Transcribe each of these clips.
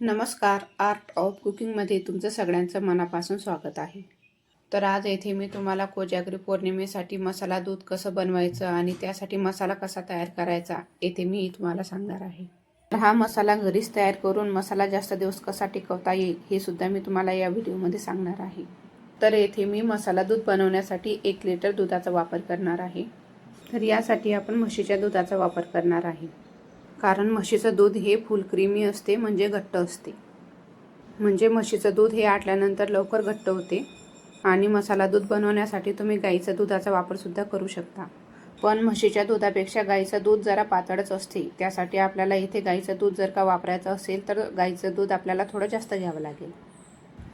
नमस्कार art of कुकिंगमध्ये तुमचं सगळ्यांचं मनापासून स्वागत आहे. तर आज येथे मी तुम्हाला कोजागरी पौर्णिमेसाठी मसाला दूध कसं बनवायचं आणि त्यासाठी मसाला कसा तयार करायचा येथे मी तुम्हाला सांगणार आहे. तर हा मसाला घरीच तयार करून मसाला जास्त दिवस कसा टिकवता येईल हे सुद्धा मी तुम्हाला या व्हिडिओमध्ये सांगणार आहे. तर येथे मी मसाला दूध बनवण्यासाठी एक लिटर दुधाचा वापर करणार आहे. तर यासाठी आपण म्हशीच्या दुधाचा वापर करणार आहे. कारण म्हशीचं दूध हे फुल क्रीमी असते म्हणजे घट्ट असते. म्हणजे म्हशीचं दूध हे आटल्यानंतर लवकर घट्ट होते आणि मसाला दूध बनवण्यासाठी तुम्ही गाईचं दुधाचा वापरसुद्धा करू शकता. पण म्हशीच्या दुधापेक्षा गाईचं दूध जरा पातळच असते. त्यासाठी आपल्याला इथे गाईचं दूध जर का वापरायचं असेल तर गाईचं दूध आपल्याला थोडं जास्त घ्यावं लागेल.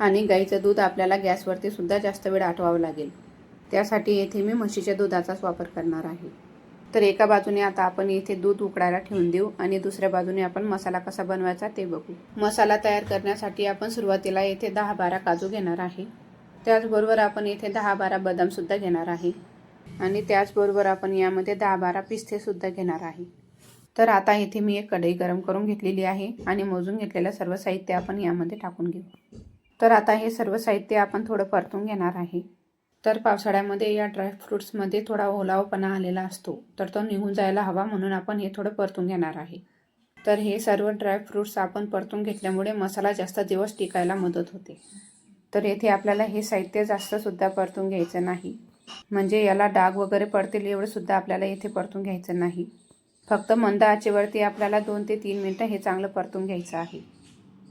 आणि गाईचं दूध आपल्याला गॅसवरती सुद्धा जास्त वेळ आठवावं लागेल. त्यासाठी येथे मी म्हशीच्या दुधाचाच वापर करणार आहे. तर एका बाजूने आता आपण इथे दूध उकडायला ठेवून देऊ आणि दुसऱ्या बाजूने आपण मसाला कसा बनवायचा ते बघू. मसाला तयार करण्यासाठी आपण सुरुवातीला येथे दहा बारा काजू घेणार आहे. त्याचबरोबर आपण येथे दहा बारा बदामसुद्धा घेणार आहे. आणि त्याचबरोबर आपण यामध्ये दहा बारा पिस्तेसुद्धा घेणार आहे. तर आता इथे मी एक कढई गरम करून घेतलेली आहे आणि मोजून घेतलेलं सर्व साहित्य आपण यामध्ये टाकून घेऊ. तर आता हे सर्व साहित्य आपण थोडं परतून घेणार आहे. तर पावसाळ्यामध्ये या ड्रायफ्रूट्समध्ये थोडा ओलावपणा आलेला असतो. तर तो निघून जायला हवा म्हणून आपण हे थोडं परतून घेणार आहे. तर हे सर्व ड्रायफ्रूट्स आपण परतून घेतल्यामुळे मसाला जास्त दिवस टिकायला मदत होते. तर येथे आपल्याला हे साहित्य जास्तसुद्धा परतून घ्यायचं नाही. म्हणजे याला डाग वगैरे पडतील एवढंसुद्धा आपल्याला येथे परतून घ्यायचं नाही. फक्त मंद आचेवरती आपल्याला दोन ते तीन मिनटं हे चांगलं परतून घ्यायचं आहे.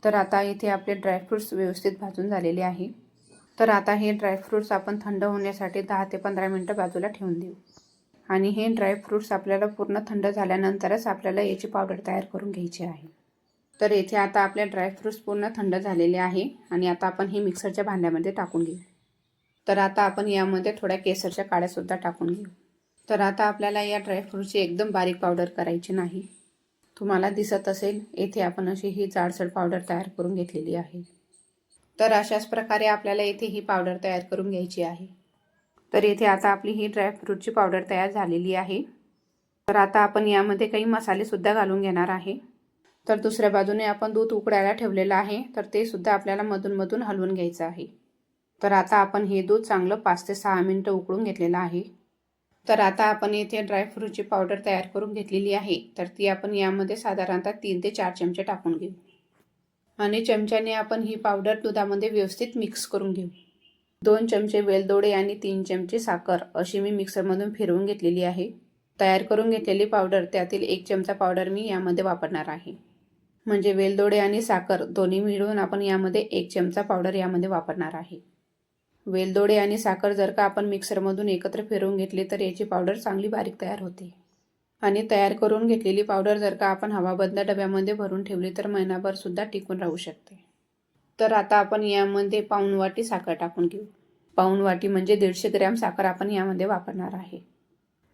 तर आता येथे आपले ड्रायफ्रूट्स व्यवस्थित भाजून झालेले आहे. तर आता हे ड्रायफ्रूट्स आपण थंड होण्यासाठी दहा ते पंधरा मिनटं बाजूला ठेवून देऊ. आणि हे ड्रायफ्रूट्स आपल्याला पूर्ण थंड झाल्यानंतरच आपल्याला याची पावडर तयार करून घ्यायची आहे. तर येथे आता आपले ड्रायफ्रूट्स पूर्ण थंड झालेले आहे आणि आता आपण हे मिक्सरच्या भांड्यामध्ये टाकून घेऊ. तर आता आपण यामध्ये थोड्या केसरच्या काळ्यासुद्धा टाकून घेऊ. तर आता आपल्याला या ड्रायफ्रूटची एकदम बारीक पावडर करायची नाही. तुम्हाला दिसत असेल येथे आपण अशी ही जाडसड पावडर तयार करून घेतलेली आहे. तर अशाच प्रकारे आपल्याला येथे ही पावडर तयार करून घ्यायची आहे. तर येथे आता आपली ही ड्रायफ्रूटची पावडर तयार झालेली आहे. तर आता आपण यामध्ये काही मसालेसुद्धा घालून घेणार आहे. तर दुसऱ्या बाजूने आपण दूध उकडायला ठेवलेलं आहे. तर ते सुद्धा आपल्याला मधूनमधून हलवून घ्यायचं आहे. तर आता आपण हे दूध चांगलं पाच ते सहा मिनटं उकळून घेतलेलं आहे. तर आता आपण येथे ड्रायफ्रूटची पावडर तयार करून घेतलेली आहे. तर ती आपण यामध्ये साधारणतः तीन ते चार चमचे टाकून घेऊ. आणि चमच्याने आपण ही पावडर दुधामध्ये व्यवस्थित मिक्स करून घेऊ. दोन चमचे वेलदोडे आणि तीन चमचे साखर अशी मी मिक्सरमधून फिरवून घेतलेली आहे. तयार करून घेतलेली पावडर त्यातील एक चमचा पावडर मी यामध्ये वापरणार आहे. म्हणजे वेलदोडे आणि साखर दोन्ही मिळून आपण यामध्ये एक चमचा पावडर यामध्ये वापरणार आहे. वेलदोडे आणि साखर जर का आपण मिक्सरमधून एकत्र फिरवून घेतले तर याची पावडर चांगली बारीक तयार होते. आणि तयार करून घेतलेली पावडर जर का आपण हवाबंद डब्यामध्ये भरून ठेवली तर महिनाभर सुद्धा टिकून राहू शकते. तर आता आपण यामध्ये पाऊण वाटी साखर टाकून घेऊ. पाऊण वाटी म्हणजे दीडशे ग्रॅम साखर आपण यामध्ये वापरणार आहे.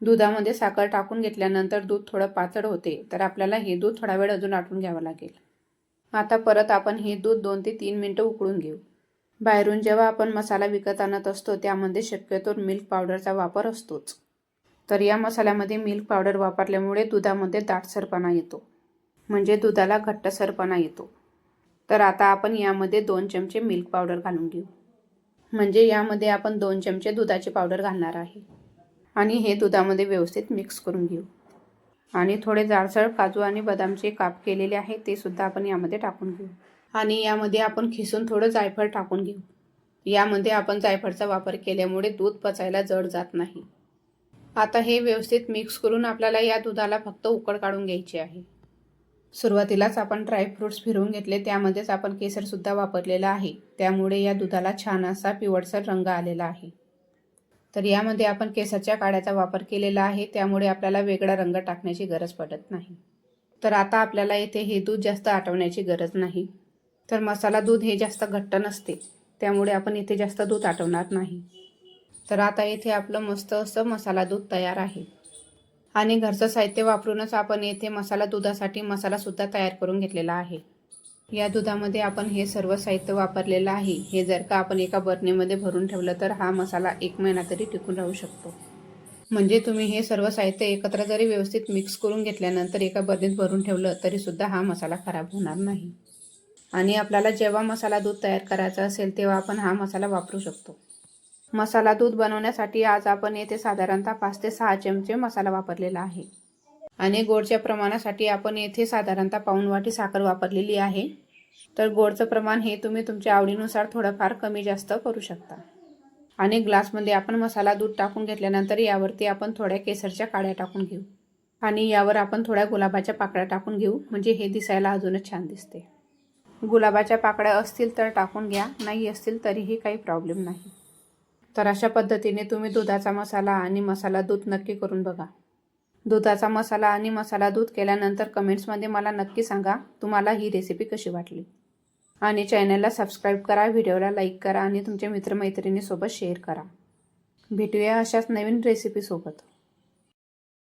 दुधामध्ये साखर टाकून घेतल्यानंतर दूध थोडं पातळ होते तर आपल्याला हे दूध थोडा वेळ अजून आटून घ्यावं लागेल. आता परत आपण हे दूध दोन ते तीन मिनटं उकळून घेऊ. बाहेरून जेव्हा आपण मसाला विकत आणत असतो त्यामध्ये शक्यतो मिल्क पावडरचा वापर असतोच. तर या मसाल्यामध्ये मिल्क पावडर वापरल्यामुळे दुधामध्ये दाटसरपणा येतो. म्हणजे दुधाला घट्टसरपणा येतो. तर आता आपण यामध्ये दोन चमचे मिल्क पावडर घालून घेऊ. म्हणजे यामध्ये आपण दोन चमचे दुधाची पावडर घालणार आहे. आणि हे दुधामध्ये व्यवस्थित मिक्स करून घेऊ. आणि थोडे जाडसर काजू आणि बदामचे काप केलेले आहे ते सुद्धा आपण यामध्ये टाकून घेऊ. आणि यामध्ये आपण खिसून थोडं जायफळ टाकून घेऊ. यामध्ये आपण जायफळचा वापर केल्यामुळे दूध पचायला जड जात नाही. आता हे व्यवस्थित मिक्स करून आपल्याला या दुधाला फक्त उकड काढून घ्यायची आहे. सुरुवातीलाच आपण ड्रायफ्रूट्स फिरवून घेतले त्यामध्येच आपण केसरसुद्धा वापरलेला आहे. त्यामुळे या दुधाला छान असा पिवळसर रंग आलेला आहे. तर यामध्ये आपण केसरच्या काड्याचा वापर केलेला आहे त्यामुळे आपल्याला वेगळा रंग टाकण्याची गरज पडत नाही. तर आता आपल्याला येथे हे दूध जास्त आटवण्याची गरज नाही. तर मसाला दूध हे जास्त घट्ट नसते त्यामुळे आपण इथे जास्त दूध आटवणार नाही. तर आता येथे आपलं मस्त असं मसाला दूध तयार आहे. आणि घरचं साहित्य वापरूनच आपण येथे मसाला दुधासाठी मसालासुद्धा तयार करून घेतलेला आहे. या दुधामध्ये आपण हे सर्व साहित्य वापरलेलं आहे. हे जर का आपण एका बरणीमध्ये भरून ठेवलं तर हा मसाला एक महिना तरी टिकून राहू शकतो. म्हणजे तुम्ही हे सर्व साहित्य एकत्र जरी व्यवस्थित मिक्स करून घेतल्यानंतर एका बरणीत भरून ठेवलं तरीसुद्धा हा मसाला खराब होणार नाही. आणि आपल्याला जेव्हा मसाला दूध तयार करायचा असेल तेव्हा आपण हा मसाला वापरू शकतो. मसाला दूध बनवण्यासाठी आज आपण येथे साधारणतः पाच ते सहा चमचे मसाला वापरलेला आहे. आणि गोडच्या प्रमाणासाठी आपण येथे साधारणतः पाऊण वाटी साखर वापरलेली आहे. तर गोडचं प्रमाण हे तुम्ही तुमच्या आवडीनुसार थोडंफार कमी जास्त करू शकता. आणि ग्लासमध्ये आपण मसाला दूध टाकून घेतल्यानंतर यावरती आपण थोड्या केसरच्या काड्या टाकून घेऊ. आणि यावर आपण थोड्या गुलाबाच्या पाकळ्या टाकून घेऊ म्हणजे हे दिसायला अजूनच छान दिसते. गुलाबाच्या पाकळ्या असतील तर टाकून घ्या नाही असतील तरीही काही प्रॉब्लेम नाही. तर अशा पद्धतीने तुम्ही दुधाचा मसाला आणि मसाला दूध नक्की करून बघा. दुधाचा मसाला आणि मसाला दूध केल्यानंतर कमेंट्समध्ये मला नक्की सांगा तुम्हाला ही रेसिपी कशी वाटली? आणि चॅनलला सबस्क्राईब करा व्हिडिओला लाईक करा आणि तुमच्या मित्रमैत्रिणीसोबत शेअर करा. भेटूया अशाच नवीन रेसिपीसोबत